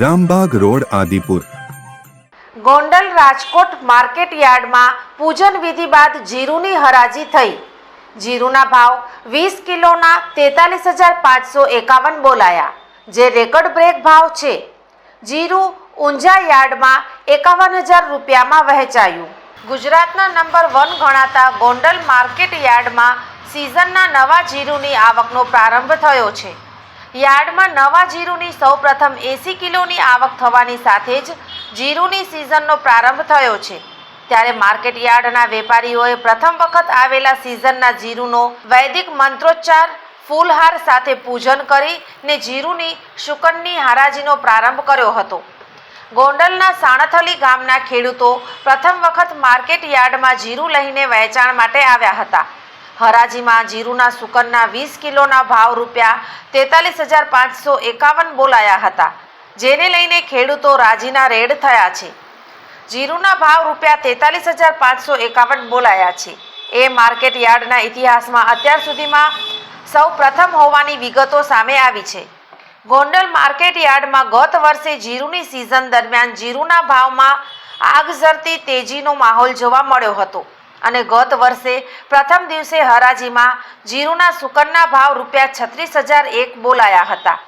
Rambagh road, Adipur. Gondal Rajkot market યાર્ડમાં પૂજન વિધિ બાદ જીરુની હરાજી થઈ. જીરુના ભાવ વીસ કિલોના તેતાલીસ હજાર પાંચસો એકાવન બોલાયા, જે રેકોર્ડ બ્રેક ભાવ છે. જીરું ઊંઝા યાર્ડમાં એકાવન હજાર રૂપિયામાં વહેંચાયું. ગુજરાતના નંબર વન ગણાતા ગોંડલ માર્કેટ યાર્ડમાં સિઝનના નવા જીરુની આવકનો પ્રારંભ થયો છે. યાર્ડમાં નવા જીરુની સૌપ્રથમ એંસી કિલોની આવક થવાની સાથે જ જીરુની સિઝનનો પ્રારંભ થયો છે. ત્યારે માર્કેટ યાર્ડના વેપારીઓએ પ્રથમ વખત આવેલા સિઝનના જીરુનો વૈદિક મંત્રોચ્ચાર, ફૂલહાર સાથે પૂજન કરી ને જીરુની શુકનની હારાજીનો પ્રારંભ કર્યો હતો. ગોંડલના સાણથલી ગામના ખેડૂતો પ્રથમ વખત માર્કેટ યાર્ડમાં જીરું લઈને વેચાણ માટે આવ્યા હતા. હરાજીમાં જીરુના સુકનના વીસ કિલોના ભાવ રૂપિયા તેતાલીસ હજાર પાંચસો એકાવન બોલાયા હતા. જેને લઈને ખેડૂતો રાજીના રેડ થયા છે. જીરુના ભાવ રૂપિયા તેતાલીસ હજાર પાંચસો એકાવન બોલાયા છે. એ માર્કેટ યાર્ડના ઇતિહાસમાં અત્યાર સુધીમાં સૌ પ્રથમ હોવાની વિગતો સામે આવી છે. ગોંડલ માર્કેટ યાર્ડમાં ગત વર્ષે જીરુની સિઝન દરમિયાન જીરુના ભાવમાં આગઝરતી તેજીનો માહોલ જોવા મળ્યો હતો. અને ગત વર્ષે પ્રથમ દિવસે હરાજીમાં જીરુના સુકનના ભાવ રૂપિયા છત્રીસ હજાર એક બોલાયા હતા.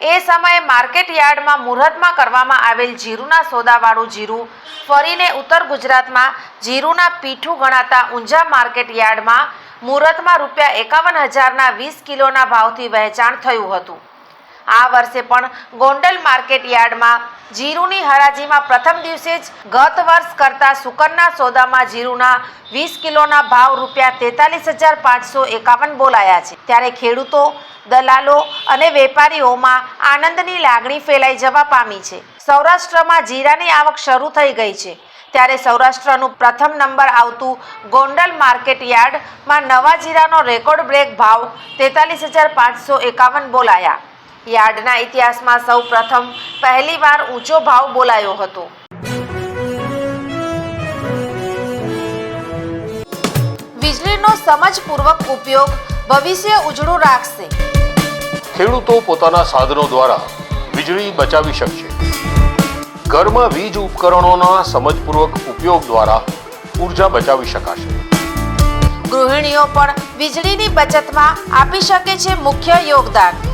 એ સમયે માર્કેટ યાર્ડમાં મુહૂર્તમાં કરવામાં આવેલ જીરુના સોદાવાળું જીરું ફરીને ઉત્તર ગુજરાતમાં જીરુના પીઠું ગણાતા ઊંઝા માર્કેટ યાર્ડમાં મુહૂર્તમાં રૂપિયા એકાવન હજારના વીસ કિલોના ભાવથી વહેંચાણ થયું હતું. આ વર્ષે પણ ગોંડલ માર્કેટ યાર્ડમાં જીરુની હરાજીમાં પ્રથમ દિવસે જ ગત વર્ષ કરતાં સુકનના સોદામાં જીરુના વીસ કિલોના ભાવ રૂપિયા તેતાલીસ હજાર પાંચસો એકાવન બોલાયા છે. ત્યારે ખેડૂતો, દલાલો અને વેપારીઓમાં આનંદની લાગણી ફેલાઈ જવા પામી છે. સૌરાષ્ટ્રમાં જીરાની આવક શરૂ થઈ ગઈ છે. ત્યારે સૌરાષ્ટ્રનું પ્રથમ નંબર આવતું ગોંડલ માર્કેટ યાર્ડમાં નવા જીરાનો રેકોર્ડ બ્રેક ભાવ તેતાલીસ હજાર પાંચસો એકાવન બોલાયા. યાર્ડના ઇતિહાસમાં સૌ પ્રથમ પહેલીવાર ઊંચો ભાવ બોલાયો હતો. વીજળીનો સમજપૂર્વક ઉપયોગ ભવિષ્ય ઉજળું રાખશે. ખેડૂતો પોતાના સાધનો દ્વારા વીજળી બચાવી શકશે. ઘરમાં વીજ ઉપકરણોના સમજપૂર્વક ઉપયોગ દ્વારા ઊર્જા બચાવી શકાશે. ગૃહિણીઓ પણ વીજળીની બચતમાં આપી શકે છે મુખ્ય યોગદાન.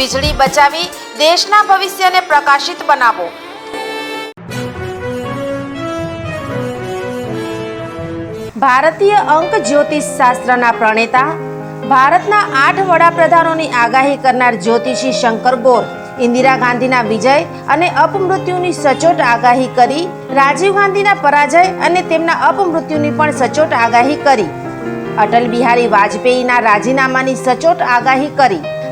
વીજળી બચાવી દેશના ભવિષ્યને પ્રકાશિત બનાવો. ભારતીય અંક જ્યોતિષ શાસ્ત્રના પ્રણેતા, ભારતના આઠ વડાપ્રધાનોની આગાહી કરનાર જ્યોતિષી શંકર ગોર, ઇન્દિરા ગાંધીના વિજય અને અપમૃત્યુની સચોટ આગાહી કરી, રાજીવ ગાંધીના પરાજય અને તેમના અપમૃત્યુની પણ સચોટ આગાહી કરી. અટલ બિહારી વાજપેયીના રાજીનામાની સચોટ આગાહી કરી.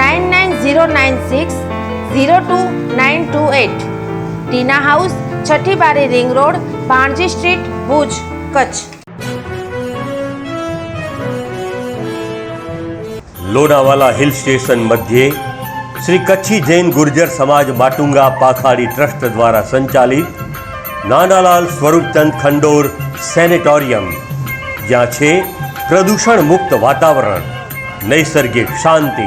nine nine zero nine six zero two nine two eight Tina house Chhathi Bari ring road Panji street, Bhuj, Kutch. Lonavala hill station મધ્યે શ્રી કચ્છી જૈન ગુર્જર સમાજ બાટુંગા પાખાડી ટ્રસ્ટ દ્વારા સંચાલિત નાનાલાલ સ્વરૂપચંદ ખંડોર સેનેટોરિયમ, જ્યાં છે પ્રદૂષણ મુક્ત વાતાવરણ, નૈસર્ગિક શાંતિ